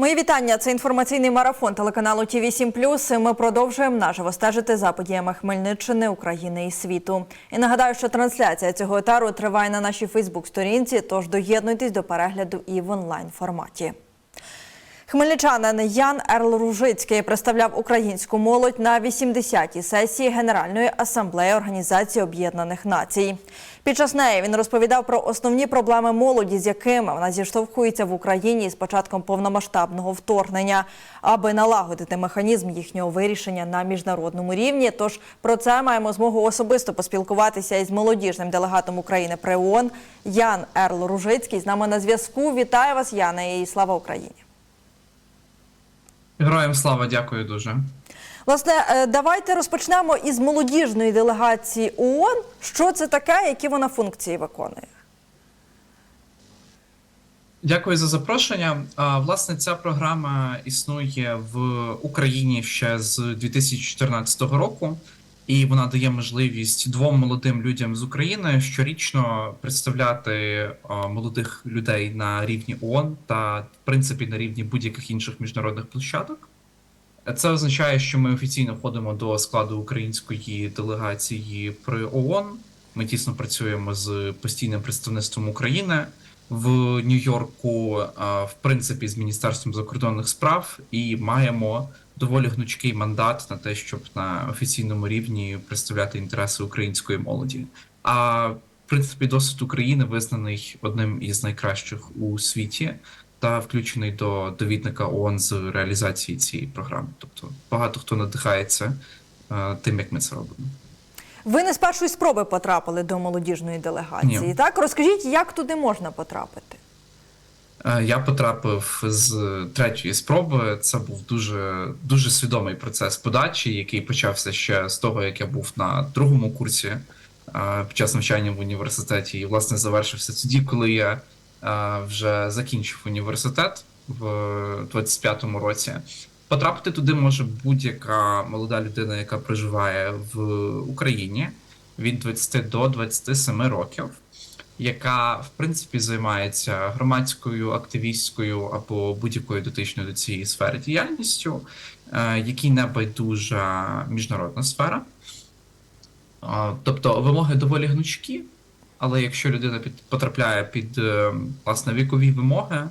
Мої вітання. Це інформаційний марафон телеканалу ТІВІ 7 Ми продовжуємо наживо стежити за подіями Хмельниччини, України і світу. І нагадаю, що трансляція цього етару триває на нашій Фейсбук-сторінці. Тож доєднуйтесь до перегляду і в онлайн форматі. Хмельничанин Ян Ерл Ружицький представляв українську молодь на 80-й сесії Генеральної асамблеї Організації Об'єднаних Націй. Під час неї він розповідав про основні проблеми молоді, з якими вона зіштовхується в Україні з початком повномасштабного вторгнення, аби налагодити механізм їхнього вирішення на міжнародному рівні. Тож про це маємо змогу особисто поспілкуватися із молодіжним делегатом України при ООН Ян Ерл Ружицький. З нами на зв'язку. Вітаю вас, Яне, і слава Україні. Героям слава, дякую дуже. Власне, е, давайте розпочнемо із молодіжної делегації ООН. Що це таке, які вона функції виконує? Дякую за запрошення. Власне, ця програма існує в Україні ще з 2014 року, і вона дає можливість двом молодим людям з України щорічно представляти молодих людей на рівні ООН та, в принципі, на рівні будь-яких інших міжнародних площадок. Це означає, що ми офіційно входимо до складу української делегації при ООН. Ми тісно працюємо з постійним представництвом України в Нью-Йорку, в принципі, з Міністерством закордонних справ, і маємо доволі гнучкий мандат на те, щоб на офіційному рівні представляти інтереси української молоді. А в принципі, досвід України визнаний одним із найкращих у світі та включений до довідника ООН з реалізації цієї програми. Тобто багато хто надихається е, тим, як ми це робимо. Ви не з першої спроби потрапили до молодіжної делегації. Ні. Так, розкажіть, як туди можна потрапити? Е, Я потрапив з третьої спроби. Це був дуже дуже свідомий процес подачі, який почався ще з того, як я був на другому курсі е, під час навчання в університеті, і власне завершився тоді, коли я е, вже закінчив університет в 25-му році. Потрапити туди може будь-яка молода людина, яка проживає в Україні від 20 до 27 років яка в принципі займається громадською, активістською або будь-якою дотичною до цієї сфери діяльністю, е, якій не байдужа міжнародна сфера. Тобто вимоги доволі гнучкі, але якщо людина під, потрапляє під е, власне вікові вимоги,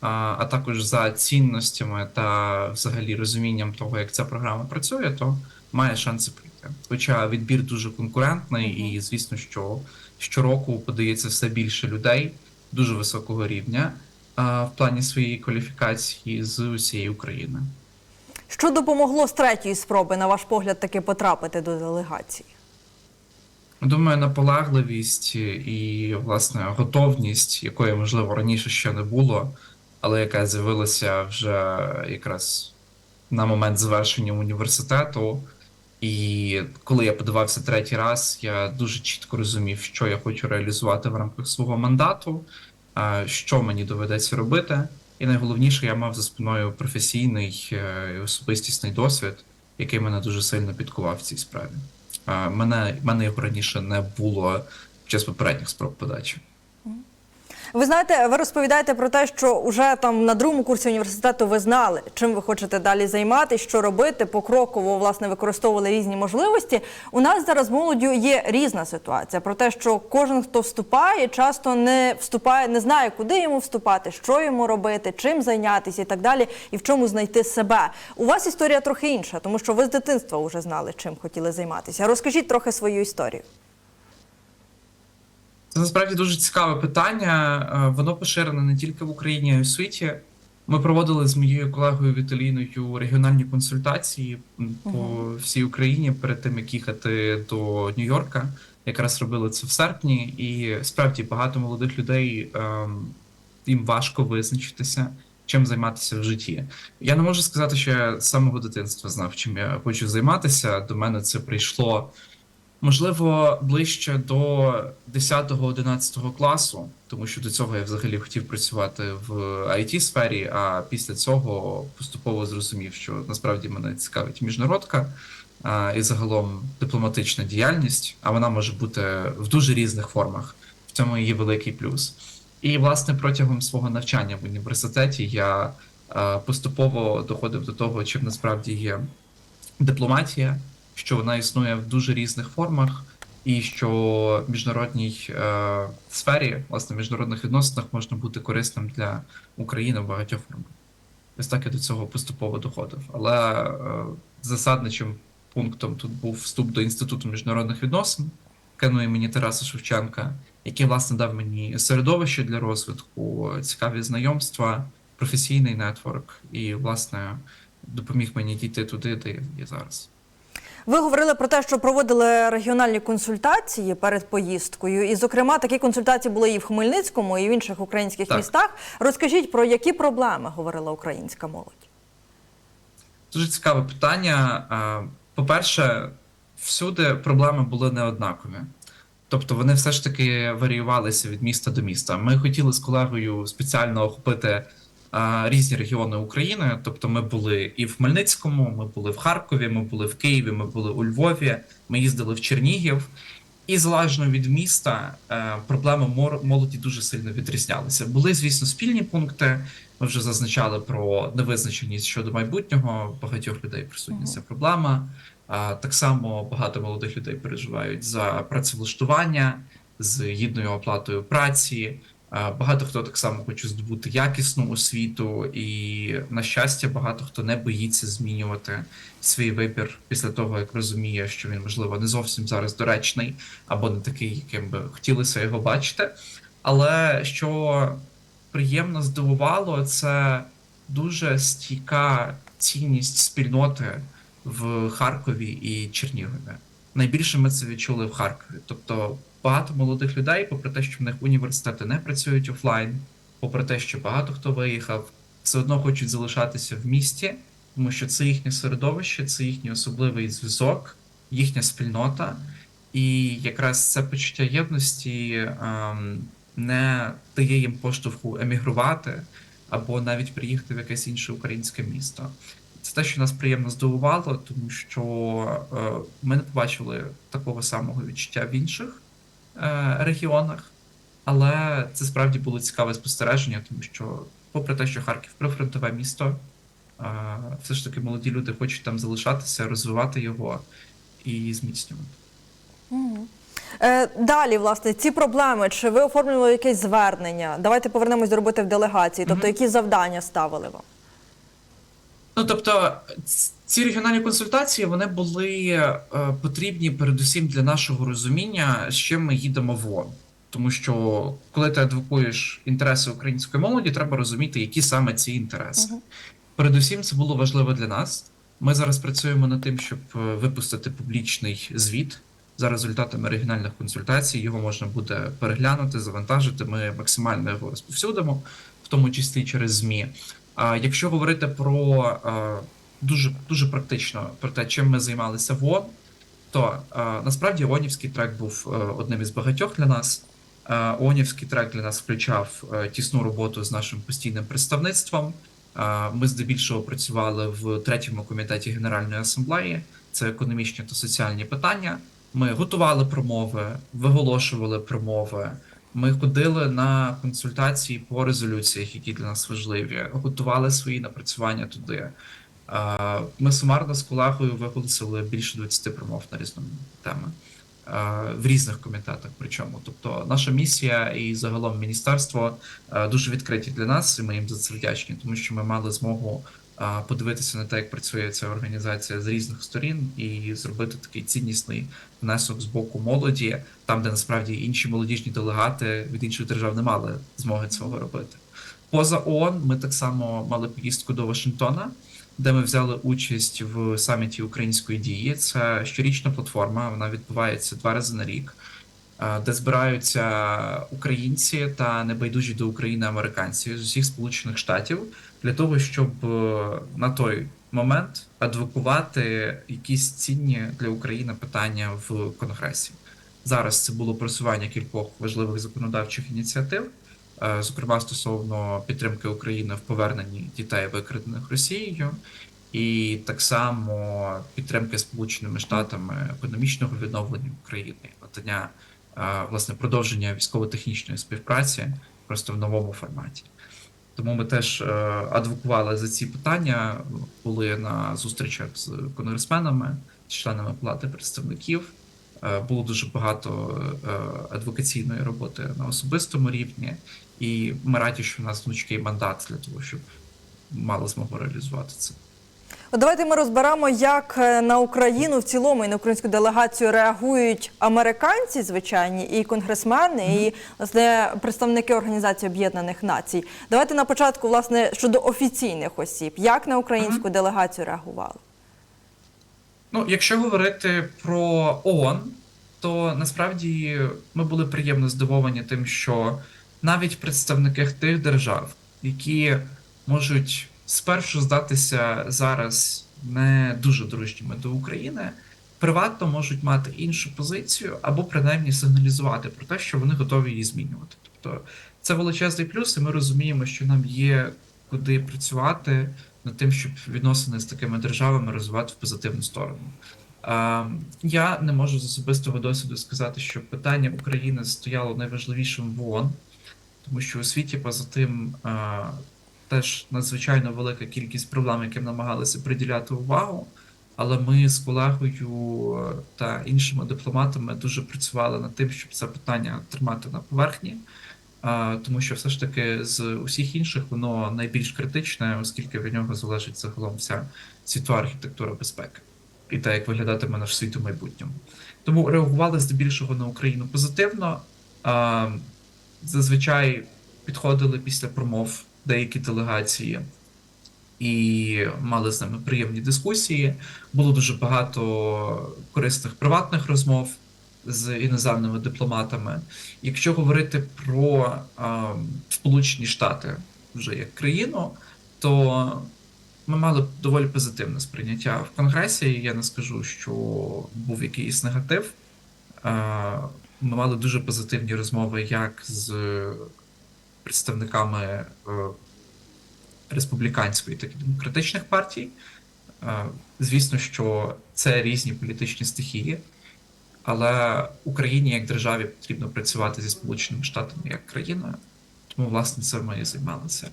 а, а також за цінностями та взагалі розумінням того, як ця програма працює, то має шанси прийти. Хоча відбір дуже конкурентний, і звісно, що щороку подається все більше людей дуже високого рівня в плані своєї кваліфікації з усієї України. Що допомогло з третьої спроби, на ваш погляд, таки потрапити до делегації? Думаю, наполегливість і власне готовність, якої можливо раніше ще не було, але яка з'явилася вже якраз на момент завершення університету. І коли я подавався третій раз, я дуже чітко розумів, що я хочу реалізувати в рамках свого мандату, що мені доведеться робити. І найголовніше, я мав за спиною професійний е, і особистісний досвід, який мене дуже сильно підкував в цій справі. Мене, мене його раніше не було під час попередніх спроб подачі. Ви знаєте, ви розповідаєте про те, що вже там на другому курсі університету ви знали, чим ви хочете далі займатися, що робити, покроково власне використовували різні можливості. У нас зараз молоддю є різна ситуація про те, що кожен, хто вступає, часто не вступає, не знає, куди йому вступати, що йому робити, чим зайнятися і так далі, і в чому знайти себе. У вас історія трохи інша, тому що ви з дитинства вже знали, чим хотіли займатися. Розкажіть трохи свою історію. Це насправді дуже цікаве питання. Е, Воно поширене не тільки в Україні, а й у світі. Ми проводили з моєю колегою Віталіною регіональні консультації по всій Україні перед тим, як їхати до Нью-Йорка. Якраз робили це в серпні, і справді багато молодих людей ем, їм важко визначитися, чим займатися в житті. Я не можу сказати, що я з самого дитинства знав, чим я хочу займатися. До мене це прийшло Можливо, ближче до 10-11 класу, тому що до цього я взагалі хотів працювати в it сфері а після цього поступово зрозумів, що насправді мене цікавить міжнародка і загалом дипломатична діяльність, а вона може бути в дуже різних формах. В цьому її великий плюс. І, власне, протягом свого навчання в університеті я поступово доходив до того, чим насправді є дипломатія, що вона існує в дуже різних формах, і що в міжнародній е, сфері, власне, в міжнародних відносинах можна бути корисним для України в багатьох формах. Ось так я до цього поступово доходив. Але е, засадничим пунктом тут був вступ до Інституту міжнародних відносин, яке імені Тараса Шевченка, який, власне, дав мені середовище для розвитку, цікаві знайомства, професійний нетворк і, власне, допоміг мені дійти туди, де я зараз. Ви говорили про те, що проводили регіональні консультації перед поїздкою, і, зокрема, такі консультації були і в Хмельницькому, і в інших українських Так. містах. Розкажіть про які проблеми говорила українська молодь? Дуже цікаве питання. По-перше, всюди проблеми були неоднакові. Тобто вони все ж таки варіювалися від міста до міста. Ми хотіли з колегою спеціально охопити різні регіони України. Тобто, ми були і в Хмельницькому, ми були в Харкові, ми були в Києві, ми були у Львові, ми їздили в Чернігів. І залежно від міста е, проблеми молоді дуже сильно відрізнялися. Були, звісно, спільні пункти. Ми вже зазначали про невизначеність щодо майбутнього. Багатьох людей присутня ця проблема. Так само багато молодих людей переживають за працевлаштування з гідною оплатою праці. Багато хто так само хоче здобути якісну освіту, і на щастя, багато хто не боїться змінювати свій вибір після того, як розуміє, що він можливо не зовсім зараз доречний або не такий, яким би хотілося його бачити. Але що приємно здивувало, це дуже стійка цінність спільноти в Харкові і Чернігові. Найбільше ми це відчули в Харкові. Тобто багато молодих людей, попри те, що в них університети не працюють офлайн, попри те, що багато хто виїхав, все одно хочуть залишатися в місті, тому що це їхнє середовище, це їхній особливий зв'язок, їхня спільнота. І якраз це почуття єдності ем, не дає їм поштовху емігрувати або навіть приїхати в якесь інше українське місто. Це те, що нас приємно здивувало, тому що е, ми не побачили такого самого відчуття в інших регіонах. Але це справді було цікаве спостереження, тому що, попри те, що Харків прифронтове місто, е, все ж таки молоді люди хочуть там залишатися, розвивати його і зміцнювати. Е, далі, власне, ці проблеми. Чи ви оформлювали якесь звернення? Давайте повернемось до роботи в делегації. Тобто, які завдання ставили вам? Ну тобто, ці регіональні консультації вони були е, потрібні передусім для нашого розуміння, з чим ми їдемо в ООН. Тому що коли ти адвокуєш інтереси української молоді, треба розуміти, які саме ці інтереси. Мгм. Передусім, це було важливо для нас. Ми зараз працюємо над тим, щоб е, випустити публічний звіт за результатами регіональних консультацій. Його можна буде переглянути, завантажити. Ми максимально його розповсюдимо, в тому числі через ЗМІ. А якщо говорити про е, дуже дуже практично про те, чим ми займалися в ООН, то е, насправді ООНівський трек був е, одним із багатьох для нас. Е, ООНівський трек для нас включав тісну роботу з нашим постійним представництвом. Ми здебільшого працювали в третьому комітеті Генеральної асамблеї. Це економічні та соціальні питання. Ми готували промови, виголошували промови. Ми ходили на консультації по резолюціях, які для нас важливі, готували свої напрацювання туди. Ми сумарно з колегою виголосили більше 20 промов на різні теми в різних комітетах. Причому, тобто, наша місія і загалом міністерство е, дуже відкриті для нас, і ми їм за це вдячні, тому що ми мали змогу подивитися на те, як працює ця організація з різних сторін, і зробити такий ціннісний внесок з боку молоді, там, де насправді інші молодіжні делегати від інших держав не мали змоги цього робити. Поза ООН ми так само мали поїздку до Вашингтона, де ми взяли участь в саміті української дії. Це щорічна платформа, вона відбувається два рази на рік, е, де збираються українці та небайдужі до України американці з усіх сполучених штатів для того, щоб е, на той момент адвокувати якісь цінні для України питання в Конгресі. Зараз це було просування кількох важливих законодавчих ініціатив, зокрема стосовно підтримки України в поверненні дітей, викрадених Росією, і так само підтримки Сполученими Штатами економічного відновлення України, надання е, власне продовження військово-технічної співпраці просто в новому форматі. Тому ми теж е, адвокували за ці питання, були на зустрічах з конгресменами, з членами палати представників. Е, Було дуже багато е, адвокаційної роботи на особистому рівні, і ми раді, що в нас гнучкий мандат для того, щоб мали змогу реалізувати це. Давайте ми розберемо, як е, на Україну в цілому і на українську делегацію реагують американці, звичайні, і конгресмени, і власне представники Організації Об'єднаних Націй. Давайте на початку, власне, щодо офіційних осіб, як на українську делегацію реагували? Ну, якщо говорити про ООН, то насправді ми були приємно здивовані тим, що навіть представники тих держав, які можуть спершу здатися зараз не дуже дружніми до України, приватно можуть мати іншу позицію або принаймні сигналізувати про те, що вони готові її змінювати. Тобто це величезний плюс, і ми розуміємо, що нам є куди працювати над тим, щоб відносини з такими державами розвивати в позитивну сторону. Е, Я не можу з особистого досвіду сказати, що питання України стояло найважливішим в ООН, тому що у світі поза тим е, теж надзвичайно велика кількість проблем, яким намагалися приділяти увагу. Але ми з колегою е, та іншими дипломатами дуже працювали над тим, щоб це питання тримати на поверхні. Тому що все ж таки з усіх інших воно найбільш критичне, оскільки від нього залежить загалом вся світова архітектура безпеки і те, як виглядатиме наш світ у майбутньому. Тому реагували здебільшого на Україну позитивно. Зазвичай підходили після промов деякі делегації і мали з ними приємні дискусії. Було дуже багато корисних приватних розмов з іноземними дипломатами. Якщо говорити про а, Сполучені Штати вже як країну, то ми мали доволі позитивне сприйняття в Конгресі. Я не скажу, що був якийсь негатив. Ми мали дуже позитивні розмови як з представниками е, республіканської, так і демократичних партій. Е, Звісно, що це різні політичні стихії, але Україні як державі потрібно працювати зі Сполученими Штатами як країною. Тому, власне, це ми і займалися.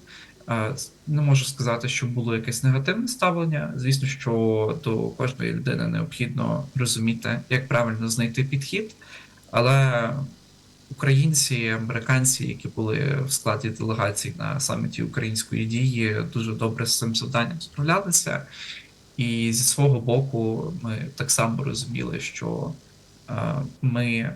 Е, Не можу сказати, що було якесь негативне ставлення. Звісно, що до кожної людини необхідно розуміти, як правильно знайти підхід. Але українці, американці, які були в складі делегацій на саміті української дії, дуже добре з цим завданням справлялися. І зі свого боку, ми так само розуміли, що е, ми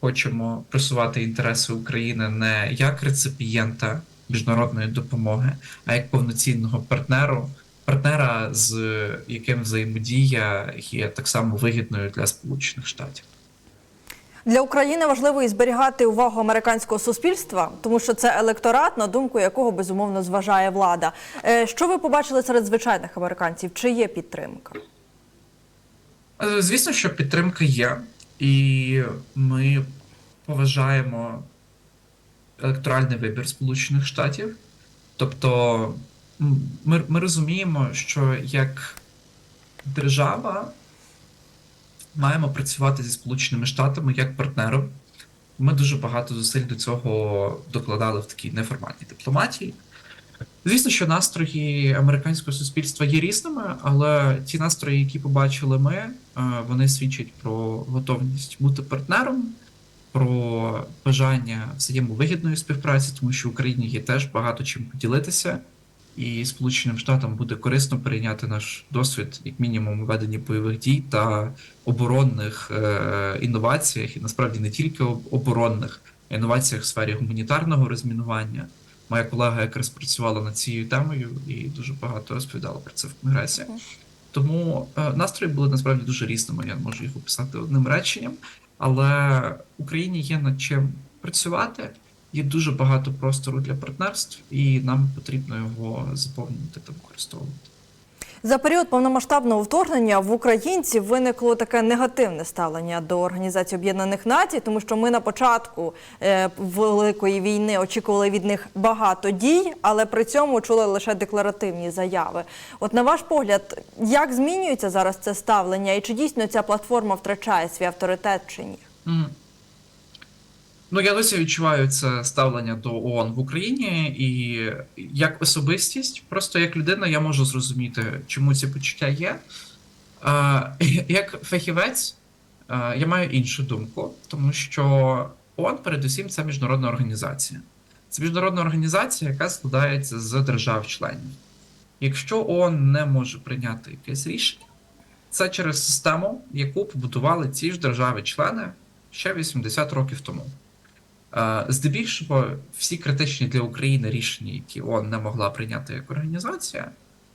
хочемо просувати інтереси України не як реципієнта міжнародної допомоги, а як повноцінного партнеру, партнера, з яким взаємодія є так само вигідною для Сполучених Штатів. Для України важливо і зберігати увагу американського суспільства, тому що це електорат, на думку якого безумовно зважає влада. Е, Що ви побачили серед звичайних американців? Чи є підтримка? Е, Звісно, що підтримка є, і ми поважаємо електоральний вибір Сполучених Штатів. Тобто, ми, ми розуміємо, що як держава маємо працювати зі Сполученими Штатами як партнером. Ми дуже багато зусиль до цього докладали в такій неформальній дипломатії. Звісно, що настрої американського суспільства є різними, але ті настрої, які побачили ми, е, вони свідчать про готовність бути партнером, про бажання взаємовигідної співпраці, тому що в Україні є теж багато чим поділитися, і Сполученим Штатам буде корисно перейняти наш досвід, як мінімум, у веденні бойових дій та оборонних е, інноваціях, і насправді не тільки об- оборонних, інноваціях в сфері гуманітарного розмінування. Моя колега якраз працювала над цією темою і дуже багато розповідала про це в конгресі. Тому е, настрої були насправді дуже різними. Я не можу їх описати одним реченням. Але Україні є над чим працювати. Є дуже багато простору для партнерств, і нам потрібно його заповнювати та використовувати. За період повномасштабного вторгнення в українців виникло таке негативне ставлення до Організації Об'єднаних Націй, тому що ми на початку е, великої війни очікували від них багато дій, але при цьому чули лише декларативні заяви. От на ваш погляд, як змінюється зараз це ставлення, і чи дійсно ця платформа втрачає свій авторитет чи ні? Ну, я досі відчуваю це ставлення до ООН в Україні, і як особистість, просто як людина, я можу зрозуміти, чому ці почуття є. Як фахівець, я маю іншу думку, тому що ООН, передусім, це міжнародна організація. Це міжнародна організація, яка складається з держав-членів. Якщо ООН не може прийняти якесь рішення, це через систему, яку побудували ці ж держави-члени ще 80 років тому. Е, Здебільшого всі критичні для України рішення, які ООН не могла прийняти як організація,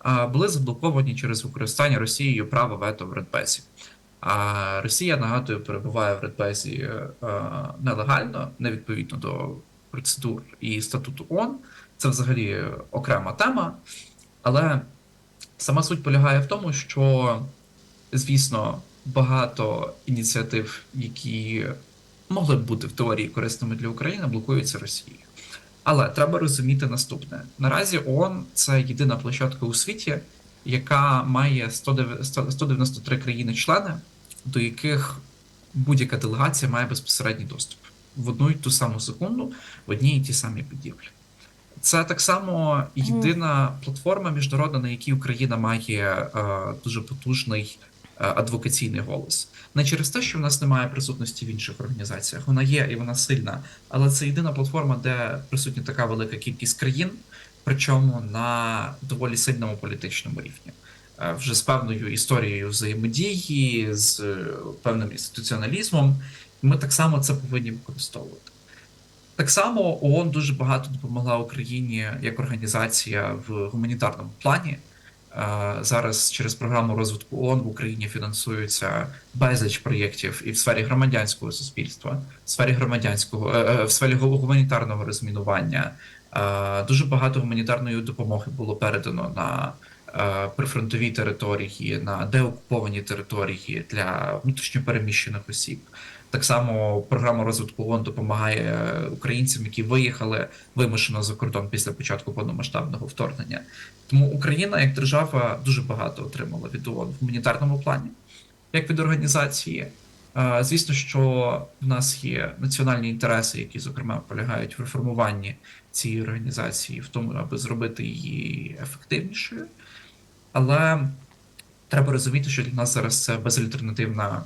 е, були заблоковані через використання Росією права вето в Радбезі. А Росія, нагадую, перебуває в Радбезі е, нелегально, невідповідно до процедур і статуту ООН. Це взагалі окрема тема. Але сама суть полягає в тому, що, звісно, багато ініціатив, які могли б бути в теорії корисними для України, блокуються Росією. Але треба розуміти наступне: наразі ООН це єдина площадка у світі, яка має 193 країни-члени, до яких будь-яка делегація має безпосередній доступ в одну й ту саму секунду, в одній і ті самі будівлі. Це так само єдина платформа міжнародна, на якій Україна має е, дуже потужний адвокаційний голос. Не через те, що в нас немає присутності в інших організаціях, вона є і вона сильна, але це єдина платформа, де присутня така велика кількість країн, причому на доволі сильному політичному рівні. Е, Вже з певною історією взаємодії, з е, певним інституціоналізмом, ми так само це повинні використовувати. Так само ООН дуже багато допомогла Україні як організація в гуманітарному плані. Е, Зараз через програму розвитку ООН в Україні фінансуються безліч проєктів і в сфері громадянського суспільства, в сфері громадянського, е, е, в сфері гуманітарного розмінування. Дуже багато гуманітарної допомоги було передано на прифронтові території, на деокуповані території для внутрішньопереміщених осіб. Так само програма розвитку ООН допомагає українцям, які виїхали вимушено за кордон після початку повномасштабного вторгнення. Тому Україна як держава дуже багато отримала від ООН в гуманітарному плані, як від організації. Е, Звісно, що в нас є національні інтереси, які, зокрема, полягають в реформуванні цієї організації, в тому, аби зробити її ефективнішою. Але треба розуміти, що для нас зараз це безальтернативна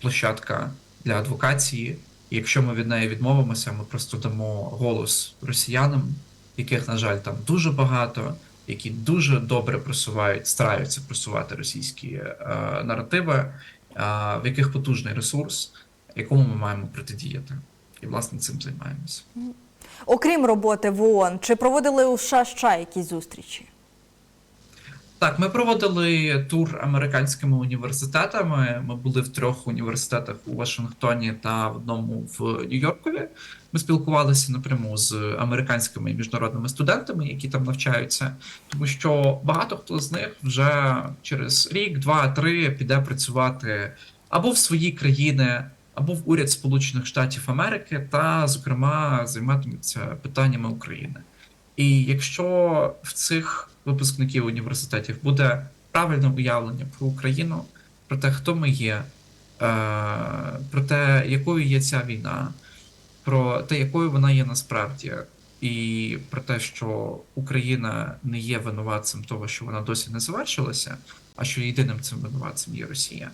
площадка для адвокації. І якщо ми від неї відмовимося, ми просто дамо голос росіянам, яких, на жаль, там дуже багато, які дуже добре просувають, стараються просувати російські е, наративи, е, в яких потужний ресурс, якому ми маємо протидіяти. І власне цим займаємося. Окрім роботи в ООН, чи проводили у США ще якісь зустрічі? Так, ми проводили тур американськими університетами. Ми були в трьох університетах у Вашингтоні та в одному в Нью-Йоркові. Ми спілкувалися напряму з американськими і міжнародними студентами, які там навчаються, тому що багато хто з них вже через рік, два, три піде працювати або в свої країни, або в уряд Сполучених Штатів Америки, та, зокрема, займатиметься питаннями України. І якщо в цих випускників університетів буде правильне уявлення про Україну, про те, хто ми є, е, про те, якою є ця війна, про те, якою вона є насправді, і про те, що Україна не є винуватцем того, що вона досі не завершилася, а що єдиним цим винуватцем є Росія,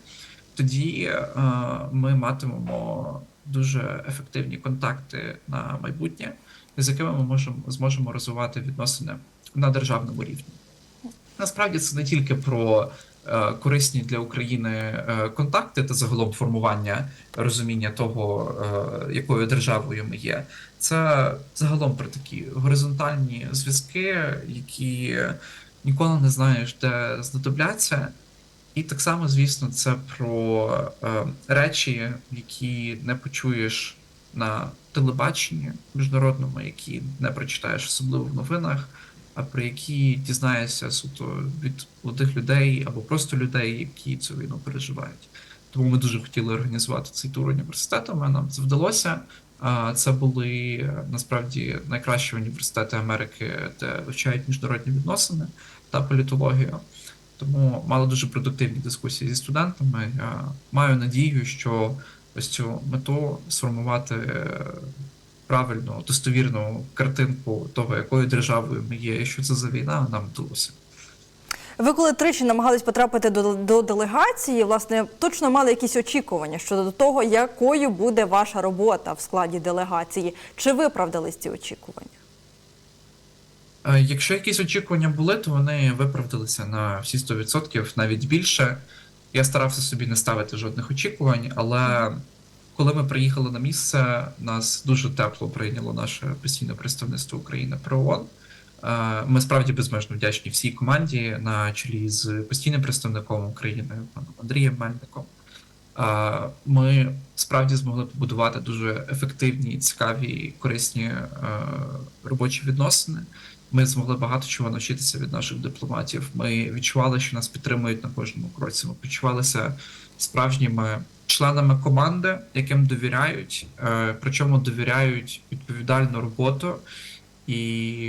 тоді е, ми матимемо дуже ефективні контакти на майбутнє, з якими ми можемо зможемо розвивати відносини на державному рівні. Насправді це не тільки про е, корисні для України е, контакти та загалом формування розуміння того, е, якою державою ми є. Це загалом про такі горизонтальні зв'язки, які ніколи не знаєш, де знадобляться. І так само, звісно, це про е, речі, які не почуєш на телебаченні міжнародному, які не прочитаєш особливо в новинах, а про які дізнаєшся суто від молодих людей або просто людей, які цю війну переживають. Тому ми дуже хотіли організувати цей тур університетами. Нам це вдалося. Це були е, насправді найкращі університети Америки, де вивчають міжнародні відносини та політологію. Тому мали дуже продуктивні дискусії зі студентами. Я маю надію, що ось цю мету сформувати е, правильну, достовірну картинку того, якою державою ми є, і що це за війна, нам вдалося. Ви коли тричі намагались потрапити до, до делегації, власне, точно мали якісь очікування щодо того, якою буде ваша робота в складі делегації. Чи виправдались ці очікування? Е, Якщо якісь очікування були, то вони виправдалися на всі 100%, навіть більше. Я старався собі не ставити жодних очікувань, але коли ми приїхали на місце, нас дуже тепло прийняло наше постійне представництво України при ООН. Е, Ми справді безмежно вдячні всій команді на чолі з постійним представником України паном Андрієм Мельником. Е, Ми справді змогли побудувати дуже ефективні, цікаві корисні е, робочі відносини. Ми змогли багато чого навчитися від наших дипломатів. Ми відчували, що нас підтримують на кожному кроці. Ми почувалися справжніми членами команди, яким довіряють, е, причому довіряють відповідальну роботу, і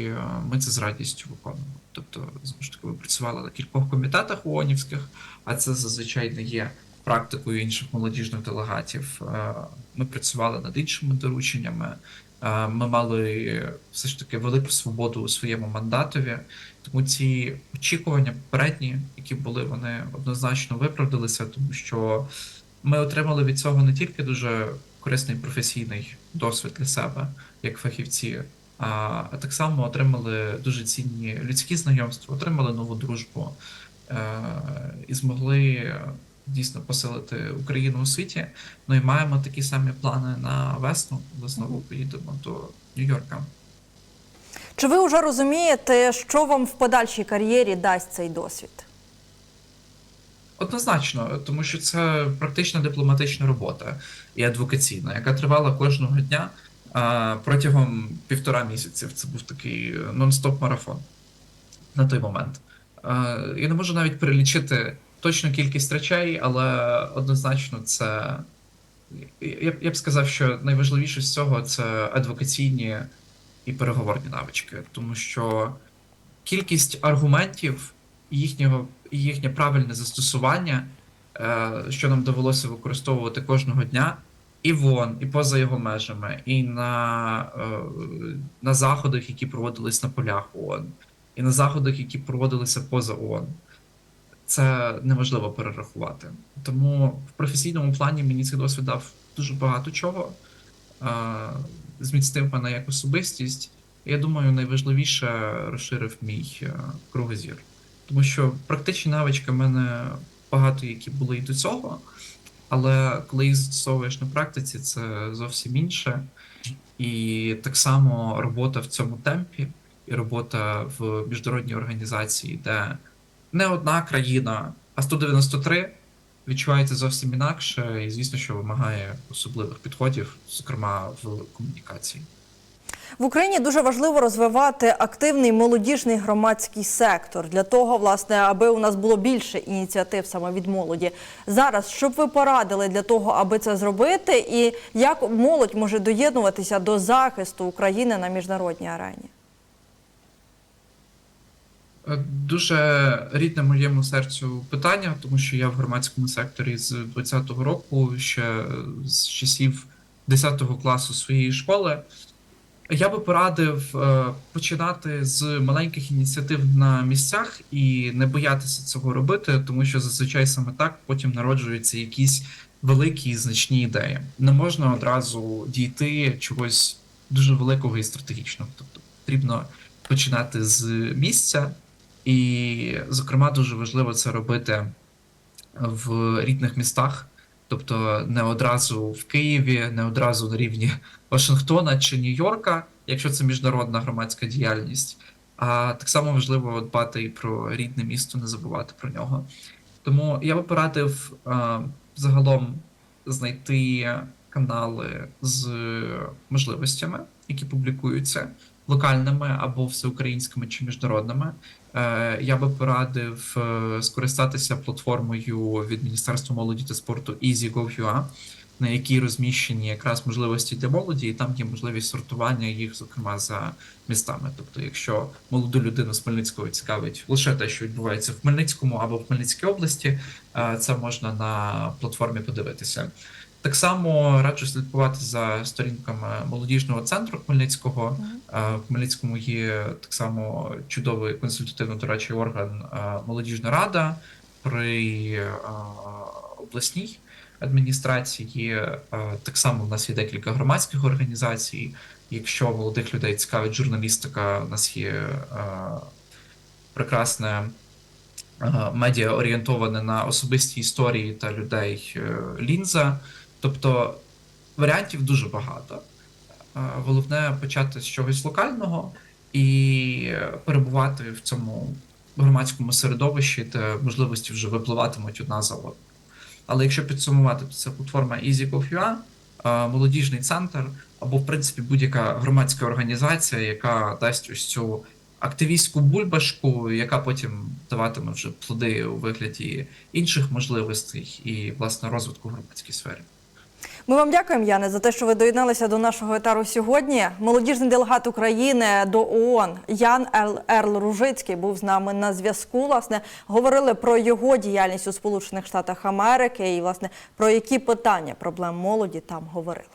е, ми це з радістю виконуємо. Тобто, знову ж таки, ми працювали на кількох комітетах ООНівських, а це зазвичай не є практикою інших молодіжних делегатів. Е, Ми працювали над іншими дорученнями. Е, Ми мали все ж таки велику свободу у своєму мандатові, тому ці очікування попередні, які були, вони однозначно виправдалися, тому що ми отримали від цього не тільки дуже корисний професійний досвід для себе, як фахівці, а а так само отримали дуже цінні людські знайомства, отримали нову дружбу е, і змогли дійсно посилити Україну у світі. Ну і маємо такі самі плани на весну. Ми знову поїдемо до Нью-Йорка. Чи ви вже розумієте, що вам в подальшій кар'єрі дасть цей досвід? Однозначно, тому що це практична дипломатична робота і адвокаційна, яка тривала кожного дня протягом півтора місяців. Це був такий нон-стоп марафон на той момент. Я не можу навіть перелічити точну кількість речей, але однозначно це. Я, б- я б сказав, що найважливіше з цього це адвокаційні і переговорні навички, тому що кількість аргументів і їхнього їхнє правильне застосування, е, що нам довелося використовувати кожного дня, і в ООН, і поза його межами, і на, е, на заходах, які проводились на полях ООН, і на заходах, які проводилися поза ООН. Це неможливо перерахувати. Тому в професійному плані мені цей досвід дав дуже багато чого, зміцнив мене як особистість. Я думаю, найважливіше розширив мій е, кругозір. Тому що практичні навички в мене багато які були і до цього, але коли їх застосовуєш на практиці, це зовсім інше. І так само робота в цьому темпі, і робота в міжнародній організації, де не одна країна, а 193 відчувається зовсім інакше, і звісно, що вимагає особливих підходів, зокрема в комунікації. В Україні дуже важливо розвивати активний молодіжний громадський сектор для того, власне, аби у нас було більше ініціатив саме від молоді. Зараз що б ви порадили для того, аби це зробити, і як молодь може доєднуватися до захисту України на міжнародній арені? Е, Дуже рідне моєму серцю питання, тому що я в громадському секторі з 20-го року, ще з часів 10 класу своєї школи. Я би порадив е, починати з маленьких ініціатив на місцях і не боятися цього робити, тому що зазвичай саме так потім народжуються якісь великі і значні ідеї. Не можна одразу дійти чогось дуже великого і стратегічного. Тобто потрібно починати з місця, і, зокрема, дуже важливо це робити в рідних містах. Тобто не одразу в Києві, не одразу на рівні Вашингтона чи Нью-Йорка, якщо це міжнародна громадська діяльність. А так само важливо дбати і про рідне місто, не забувати про нього. Тому я би порадив е, загалом знайти канали з можливостями, які публікуються локальними або всеукраїнськими чи міжнародними. Е, Я би порадив е, скористатися платформою від Міністерства молоді та спорту EasyGo.ua, на якій розміщені якраз можливості для молоді, і там є можливість сортування їх, зокрема, за містами. Тобто, якщо молоду людину з Хмельницького цікавить лише те, що відбувається в Хмельницькому або в Хмельницькій області, е, це можна на платформі подивитися. Так само раджу слідкувати за сторінками молодіжного центру Хмельницького. Е, В Хмельницькому є так само чудовий консультативно-дорадчий орган е, Молодіжна рада при е, обласній адміністрації. Так само в нас є декілька громадських організацій. Якщо молодих людей цікавить журналістика, у нас є прекрасне медіа орієнтоване на особисті історії та людей лінза. Тобто варіантів дуже багато. Е, Головне почати з чогось локального і е, перебувати в цьому громадському середовищі, де можливості вже випливатимуть одна за одну. Але якщо підсумувати, то це платформа EasyGov.ua, е, молодіжний центр або, в принципі, будь-яка громадська організація, яка дасть ось цю активістську бульбашку, яка потім даватиме вже плоди у вигляді інших можливостей і, власне, розвитку в громадській сфері. Ми вам дякуємо, Яне, за те, що ви доєдналися до нашого етару сьогодні. Молодіжний делегат України до ООН Ян Ерл Ружицький був з нами на зв'язку. Власне, говорили про його діяльність у Сполучених Штатах Америки і власне про які питання проблем молоді там говорили.